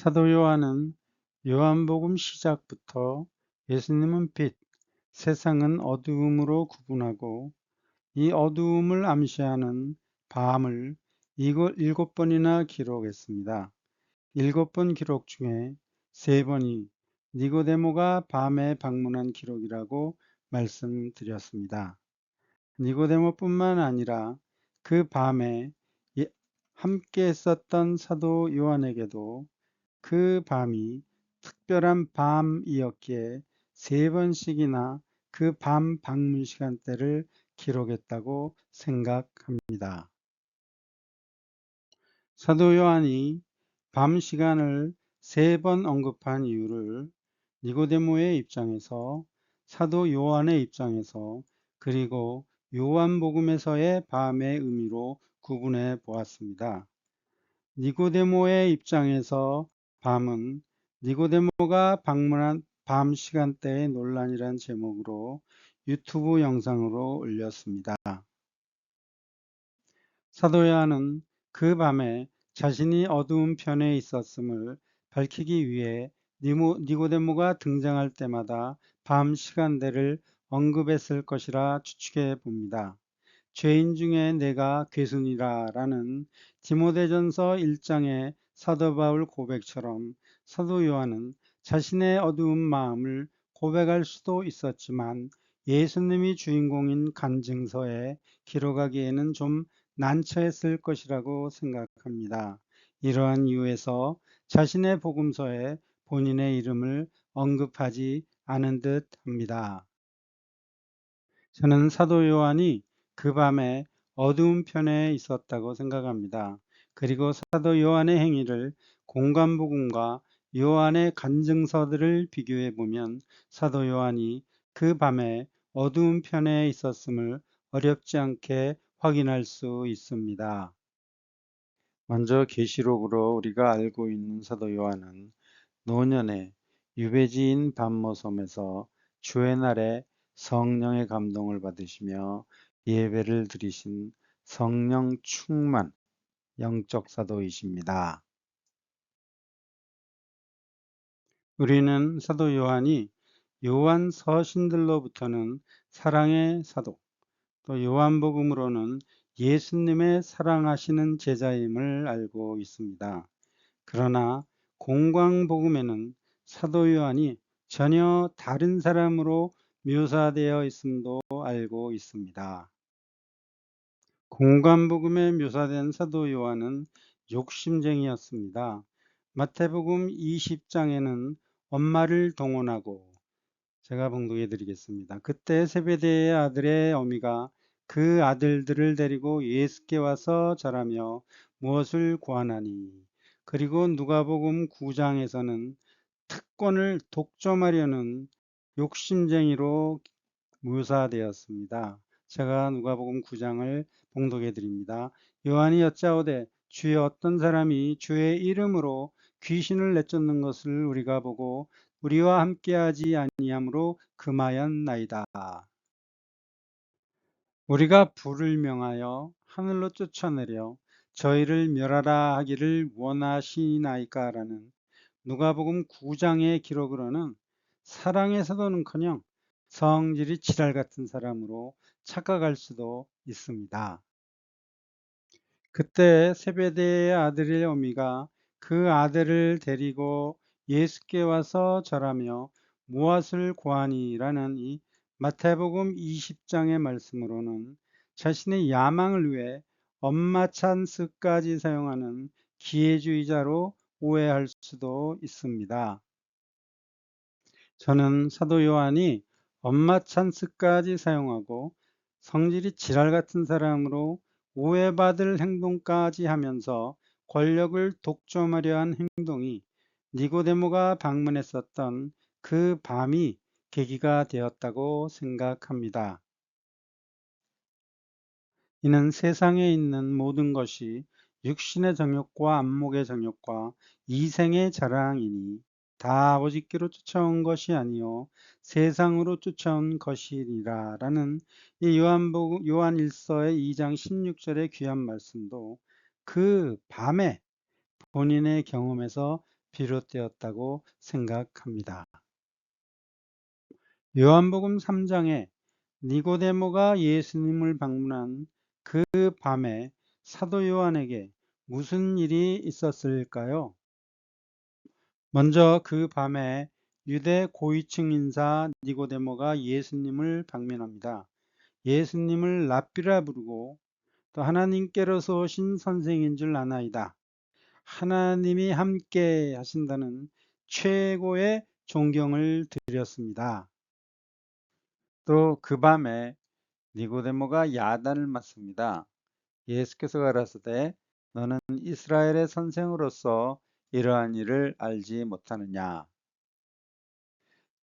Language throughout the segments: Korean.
사도 요한은 요한복음 시작부터 예수님은 빛, 세상은 어두움으로 구분하고 이 어두움을 암시하는 밤을 일곱 번이나 기록했습니다. 일곱 번 기록 중에 세 번이 니고데모가 밤에 방문한 기록이라고 말씀드렸습니다. 니고데모뿐만 아니라 그 밤에 함께 했었던 사도 요한에게도 그 밤이 특별한 밤이었기에 세 번씩이나 그 밤 방문 시간대를 기록했다고 생각합니다. 사도 요한이 밤 시간을 세 번 언급한 이유를 니고데모의 입장에서 사도 요한의 입장에서 그리고 요한복음에서의 밤의 의미로 구분해 보았습니다. 니고데모의 입장에서 밤은 니고데모가 방문한 밤 시간대의 논란이란 제목으로 유튜브 영상으로 올렸습니다. 사도 요한은 그 밤에 자신이 어두운 편에 있었음을 밝히기 위해 니고데모가 등장할 때마다 밤 시간대를 언급했을 것이라 추측해 봅니다. 죄인 중에 내가 괴순이라 라는 디모데전서 1장의 사도 바울 고백처럼 사도 요한은 자신의 어두운 마음을 고백할 수도 있었지만 예수님이 주인공인 간증서에 기록하기에는 좀 난처했을 것이라고 생각합니다. 이러한 이유에서 자신의 복음서에 본인의 이름을 언급하지 않은 듯 합니다. 저는 사도 요한이 그 밤에 어두운 편에 있었다고 생각합니다. 그리고 사도 요한의 행위를 공간복음과 요한의 간증서들을 비교해 보면 사도 요한이 그 밤에 어두운 편에 있었음을 어렵지 않게 확인할 수 있습니다. 먼저 계시록으로 우리가 알고 있는 사도 요한은 노년에 유배지인 밤모섬에서 주의 날에 성령의 감동을 받으시며 예배를 드리신 성령 충만 영적 사도이십니다. 우리는 사도 요한이 요한 서신들로부터는 사랑의 사도, 또 요한복음으로는 예수님의 사랑하시는 제자임을 알고 있습니다. 그러나 공광복음에는 사도 요한이 전혀 다른 사람으로 묘사되어 있음도 알고 있습니다. 공간복음에 묘사된 사도 요한은 욕심쟁이였습니다. 마태복음 20장에는 엄마를 동원하고 제가 봉독해 드리겠습니다. 그때 세베대의 아들의 어미가 그 아들들을 데리고 예수께 와서 절하며 무엇을 구하나니 그리고 누가복음 9장에서는 특권을 독점하려는 욕심쟁이로 묘사되었습니다. 제가 누가복음 9장을 봉독해 드립니다. 요한이 여짜오되 주의 어떤 사람이 주의 이름으로 귀신을 내쫓는 것을 우리가 보고 우리와 함께하지 아니함으로 금하였나이다. 우리가 불을 명하여 하늘로 쫓아내려 저희를 멸하라 하기를 원하시나이까라는 누가복음 9장의 기록으로는 사랑의 사도는커녕 성질이 지랄 같은 사람으로 착각할 수도 있습니다. 그때 세베대의 아들의 어미가 그 아들을 데리고 예수께 와서 절하며 무엇을 구하니라는 이 마태복음 20장의 말씀으로는 자신의 야망을 위해 엄마 찬스까지 사용하는 기회주의자로 오해할 수도 있습니다. 저는 사도 요한이 엄마 찬스까지 사용하고 성질이 지랄 같은 사람으로 오해받을 행동까지 하면서 권력을 독점하려 한 행동이 니고데모가 방문했었던 그 밤이 계기가 되었다고 생각합니다. 이는 세상에 있는 모든 것이 육신의 정욕과 안목의 정욕과 이생의 자랑이니 다 아버지께로 쫓아온 것이 아니요 세상으로 쫓아온 것이니라 라는 이 요한복음 요한 1서의 2장 16절의 귀한 말씀도 그 밤에 본인의 경험에서 비롯되었다고 생각합니다. 요한복음 3장에 니고데모가 예수님을 방문한 그 밤에 사도 요한에게 무슨 일이 있었을까요? 먼저 그 밤에 유대 고위층 인사 니고데모가 예수님을 방문합니다. 예수님을 랍비라 부르고 또 하나님께로서 오신 선생인 줄 아나이다. 하나님이 함께 하신다는 최고의 존경을 드렸습니다. 또 그 밤에 니고데모가 야단을 맞습니다. 예수께서 가라사대 너는 이스라엘의 선생으로서 이러한 일을 알지 못하느냐.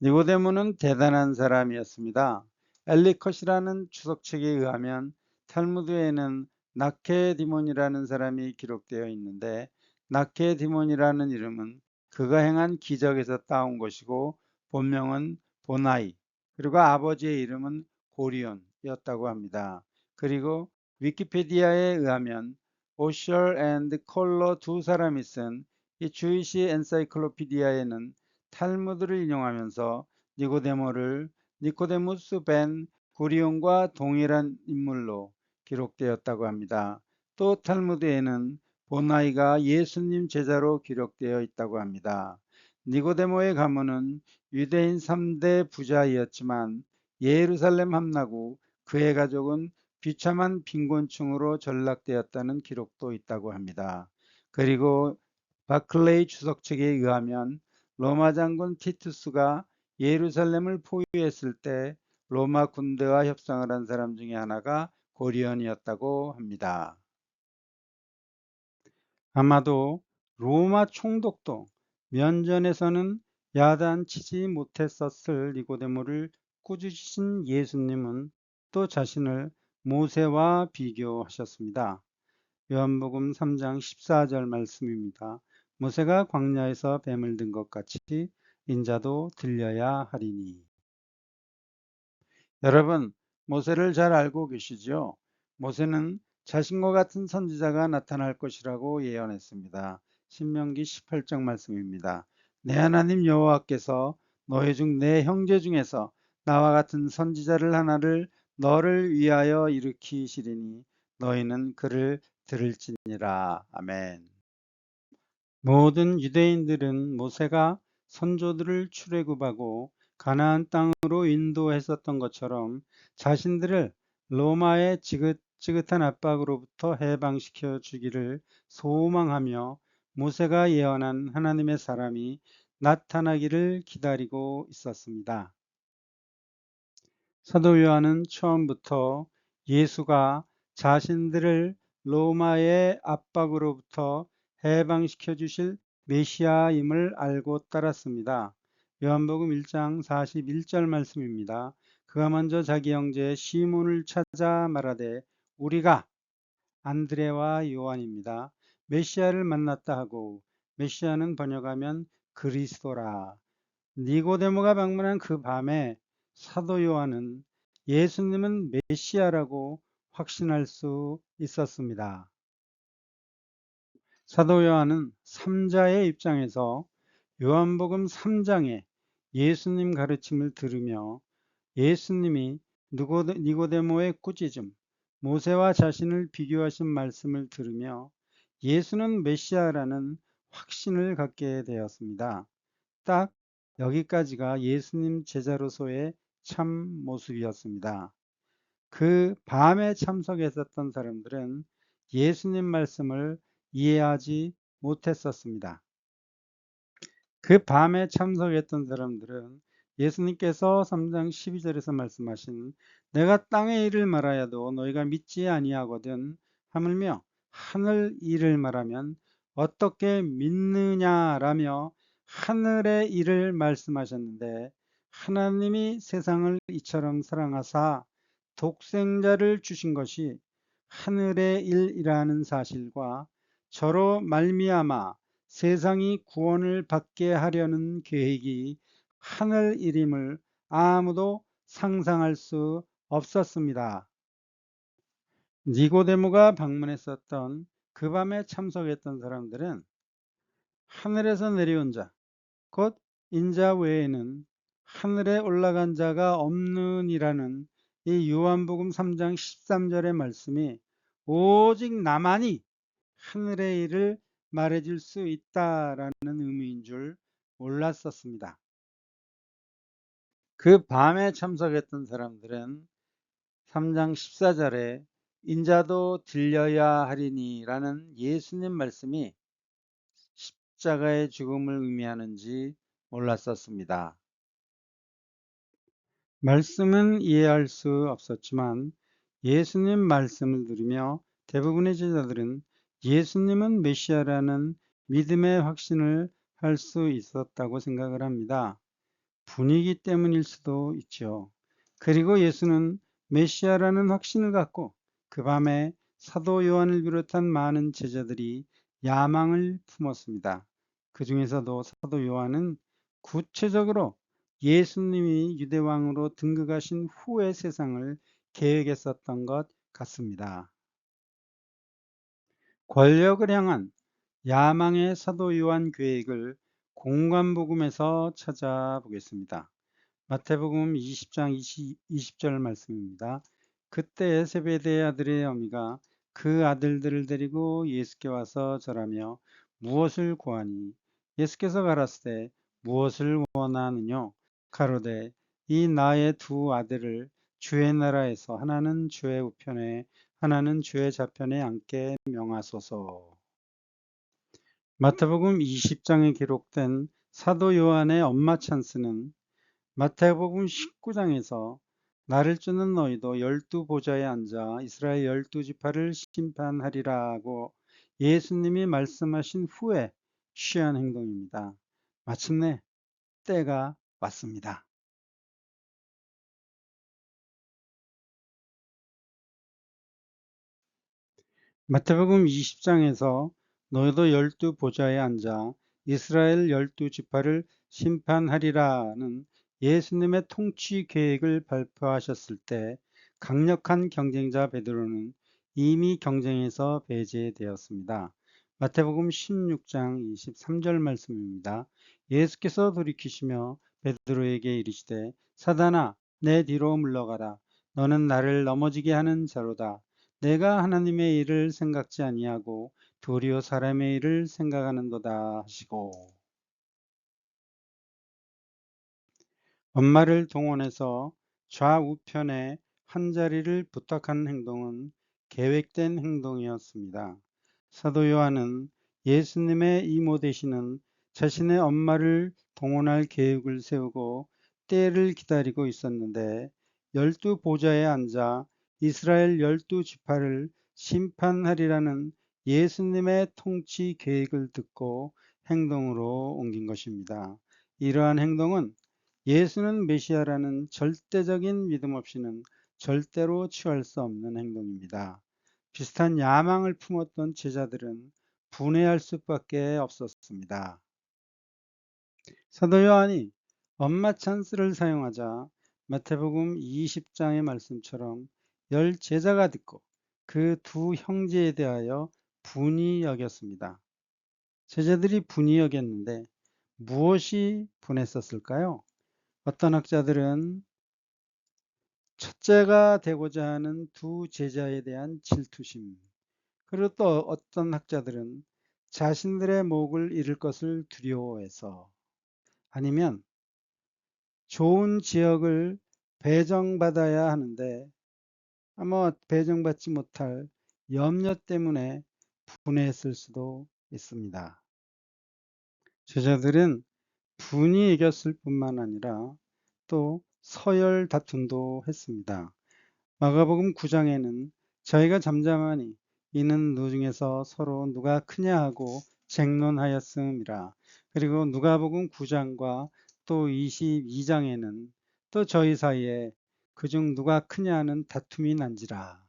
니고데모는 대단한 사람이었습니다. 엘리컷이라는 추석책에 의하면 탈무드에는 나케디몬이라는 사람이 기록되어 있는데 나케디몬이라는 이름은 그가 행한 기적에서 따온 것이고 본명은 보나이 그리고 아버지의 이름은 고리온이었다고 합니다. 그리고 위키피디아에 의하면 오셜 앤드 콜러 두 사람이 쓴 이 주이시 엔사이클로피디아에는 탈무드를 인용하면서 니고데모를 니코데무스 벤 구리온과 동일한 인물로 기록되었다고 합니다. 또 탈무드에는 보나이가 예수님 제자로 기록되어 있다고 합니다. 니고데모의 가문은 유대인 3대 부자이었지만 예루살렘 함나고 그의 가족은 비참한 빈곤층으로 전락되었다는 기록도 있다고 합니다. 그리고 바클레이 주석책에 의하면 로마 장군 티투스가 예루살렘을 포위했을 때 로마 군대와 협상을 한 사람 중에 하나가 고리온이었다고 합니다. 아마도 로마 총독도 면전에서는 야단치지 못했었을 니고데모를 꾸짖으신 예수님은 또 자신을 모세와 비교하셨습니다. 요한복음 3장 14절 말씀입니다. 모세가 광야에서 뱀을 든 것 같이 인자도 들려야 하리니. 여러분, 모세를 잘 알고 계시죠? 모세는 자신과 같은 선지자가 나타날 것이라고 예언했습니다. 신명기 18장 말씀입니다. 내 하나님 여호와께서 너희 중 내 형제 중에서 나와 같은 선지자를 하나를 너를 위하여 일으키시리니 너희는 그를 들을지니라. 아멘. 모든 유대인들은 모세가 선조들을 출애굽하고 가나안 땅으로 인도했었던 것처럼 자신들을 로마의 지긋지긋한 압박으로부터 해방시켜 주기를 소망하며 모세가 예언한 하나님의 사람이 나타나기를 기다리고 있었습니다. 사도 요한은 처음부터 예수가 자신들을 로마의 압박으로부터 해방시켜 주실 메시아임을 알고 따랐습니다. 요한복음 1장 41절 말씀입니다. 그가 먼저 자기 형제 시몬을 찾아 말하되 우리가 안드레와 요한입니다. 메시아를 만났다 하고 메시아는 번역하면 그리스도라. 니고데모가 방문한 그 밤에 사도 요한은 예수님은 메시아라고 확신할 수 있었습니다. 사도 요한은 3자의 입장에서 요한복음 3장에 예수님 가르침을 들으며 예수님이 니고데모의 꾸짖음, 모세와 자신을 비교하신 말씀을 들으며 예수는 메시아라는 확신을 갖게 되었습니다. 딱 여기까지가 예수님 제자로서의 참 모습이었습니다. 그 밤에 참석했었던 사람들은 예수님 말씀을 이해하지 못했었습니다. 그 밤에 참석했던 사람들은 예수님께서 3장 12절에서 말씀하신 내가 땅의 일을 말하여도 너희가 믿지 아니하거든 하물며 하늘 일을 말하면 어떻게 믿느냐라며 하늘의 일을 말씀하셨는데 하나님이 세상을 이처럼 사랑하사 독생자를 주신 것이 하늘의 일이라는 사실과 저로 말미암아 세상이 구원을 받게 하려는 계획이 하늘 일임을 아무도 상상할 수 없었습니다. 니고데모가 방문했었던 그 밤에 참석했던 사람들은 하늘에서 내려온 자, 곧 인자 외에는 하늘에 올라간 자가 없는이라는 이 요한복음 3장 13절의 말씀이 오직 나만이 하늘의 일을 말해줄 수 있다라는 의미인 줄 몰랐었습니다. 그 밤에 참석했던 사람들은 3장 14절에 인자도 들려야 하리니라는 예수님 말씀이 십자가의 죽음을 의미하는지 몰랐었습니다. 말씀은 이해할 수 없었지만 예수님 말씀을 들으며 대부분의 제자들은 예수님은 메시아라는 믿음의 확신을 할 수 있었다고 생각을 합니다. 분위기 때문일 수도 있죠. 그리고 예수는 메시아라는 확신을 갖고 그 밤에 사도 요한을 비롯한 많은 제자들이 야망을 품었습니다. 그 중에서도 사도 요한은 구체적으로 예수님이 유대왕으로 등극하신 후의 세상을 계획했었던 것 같습니다. 권력을 향한 야망의 사도 요한 계획을 공관복음에서 찾아보겠습니다. 마태복음 20장 20, 20절 말씀입니다. 그때 세베대의 아들의 어미가 그 아들들을 데리고 예수께 와서 절하며 무엇을 구하니 예수께서 가라사대 무엇을 원하느뇨 가로되 이 나의 두 아들을 주의 나라에서 하나는 주의 우편에 하나는 주의 좌편에 앉게 명하소서. 마태복음 20장에 기록된 사도 요한의 엄마 찬스는 마태복음 19장에서 나를 쫓는 너희도 열두 보좌에 앉아 이스라엘 열두 지파를 심판하리라고 예수님이 말씀하신 후에 취한 행동입니다. 마침내 때가 왔습니다. 마태복음 20장에서 너희도 열두 보좌에 앉아 이스라엘 열두 지파를 심판하리라는 예수님의 통치 계획을 발표하셨을 때 강력한 경쟁자 베드로는 이미 경쟁에서 배제되었습니다. 마태복음 16장 23절 말씀입니다. 예수께서 돌이키시며 베드로에게 이르시되 사단아 내 뒤로 물러가라 너는 나를 넘어지게 하는 자로다 내가 하나님의 일을 생각지 아니하고 도리어 사람의 일을 생각하는도다 하시고 엄마를 동원해서 좌우편에 한 자리를 부탁하는 행동은 계획된 행동이었습니다. 사도 요한은 예수님의 이모 되시는 자신의 엄마를 동원할 계획을 세우고 때를 기다리고 있었는데 열두 보좌에 앉아 이스라엘 열두 지파를 심판하리라는 예수님의 통치 계획을 듣고 행동으로 옮긴 것입니다. 이러한 행동은 예수는 메시아라는 절대적인 믿음 없이는 절대로 취할 수 없는 행동입니다. 비슷한 야망을 품었던 제자들은 분해할 수밖에 없었습니다. 사도 요한이 엄마 찬스를 사용하자 마태복음 20장의 말씀처럼 열 제자가 듣고 그 두 형제에 대하여 분이 여겼습니다. 제자들이 분이 여겼는데 무엇이 분했었을까요? 어떤 학자들은 첫째가 되고자 하는 두 제자에 대한 질투심, 그리고 또 어떤 학자들은 자신들의 목을 잃을 것을 두려워해서 아니면 좋은 지역을 배정받아야 하는데 아마 배정받지 못할 염려 때문에 분해했을 수도 있습니다. 제자들은 분이 이겼을 뿐만 아니라 또 서열 다툼도 했습니다. 마가복음 9장에는 저희가 잠잠하니 이는 누 중에서 서로 누가 크냐 하고 쟁론하였음이라. 그리고 누가복음 9장과 또 22장에는 또 저희 사이에 그중 누가 크냐는 다툼이 난지라.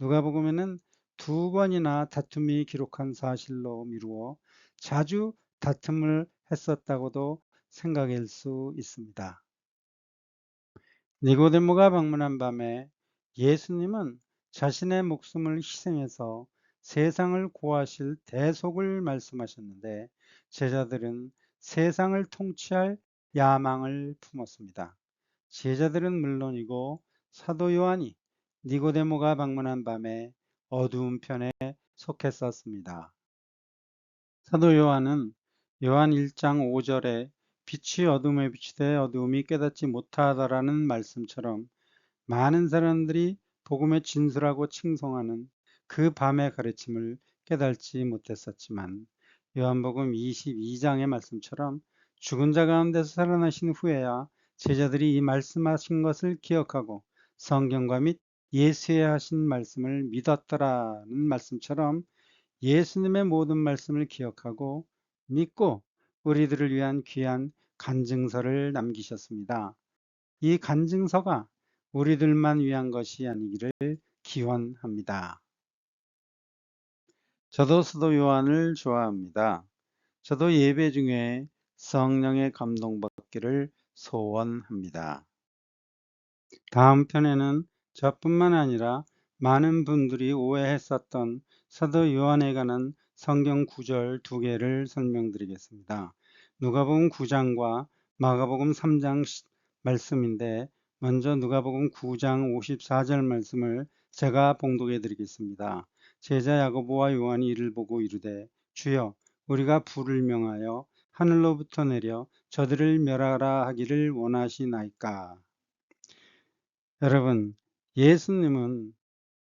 누가복음에는 두 번이나 다툼이 기록한 사실로 미루어 자주 다툼을 했었다고도 생각할 수 있습니다. 니고데모가 방문한 밤에 예수님은 자신의 목숨을 희생해서 세상을 구하실 대속을 말씀하셨는데 제자들은 세상을 통치할 야망을 품었습니다. 제자들은 물론이고 사도 요한이 니고데모가 방문한 밤에 어두운 편에 속했었습니다. 사도 요한은 요한 1장 5절에 빛이 어둠에 비치되 어두움이 깨닫지 못하더라는 말씀처럼 많은 사람들이 복음의 진수라고 칭송하는 그 밤의 가르침을 깨닫지 못했었지만 요한복음 22장의 말씀처럼 죽은 자 가운데서 살아나신 후에야 제자들이 이 말씀하신 것을 기억하고 성경과 및 예수의 하신 말씀을 믿었더라는 말씀처럼 예수님의 모든 말씀을 기억하고 믿고 우리들을 위한 귀한 간증서를 남기셨습니다. 이 간증서가 우리들만 위한 것이 아니기를 기원합니다. 저도 수도 요한을 좋아합니다. 저도 예배 중에 성령의 감동받기를 소원합니다. 다음 편에는 저뿐만 아니라 많은 분들이 오해했었던 사도 요한에 관한 성경 구절 두 개를 설명드리겠습니다. 누가복음 9장과 마가복음 3장 말씀인데 먼저 누가복음 9장 54절 말씀을 제가 봉독해 드리겠습니다. 제자 야고보와 요한이 이를 보고 이르되 주여 우리가 불을 명하여 하늘로부터 내려 저들을 멸하라 하기를 원하시나이까. 여러분 예수님은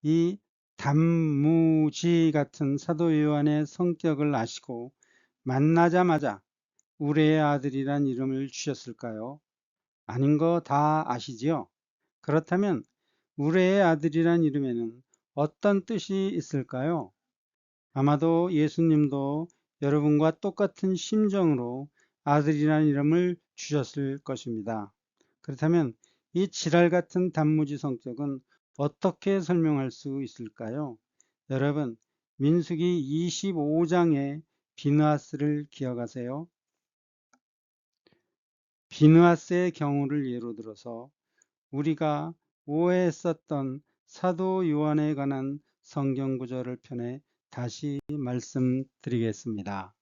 이 단무지 같은 사도 요한의 성격을 아시고 만나자마자 우리의 아들이란 이름을 주셨을까요? 아닌 거 다 아시지요? 그렇다면 우리의 아들이란 이름에는 어떤 뜻이 있을까요? 아마도 예수님도 여러분과 똑같은 심정으로 아들이라는 이름을 주셨을 것입니다. 그렇다면 이 지랄 같은 단무지 성격은 어떻게 설명할 수 있을까요? 여러분, 민수기 25장의 비느하스를 기억하세요? 비느하스의 경우를 예로 들어서 우리가 오해했었던 사도 요한에 관한 성경 구절을 편에 다시 말씀드리겠습니다.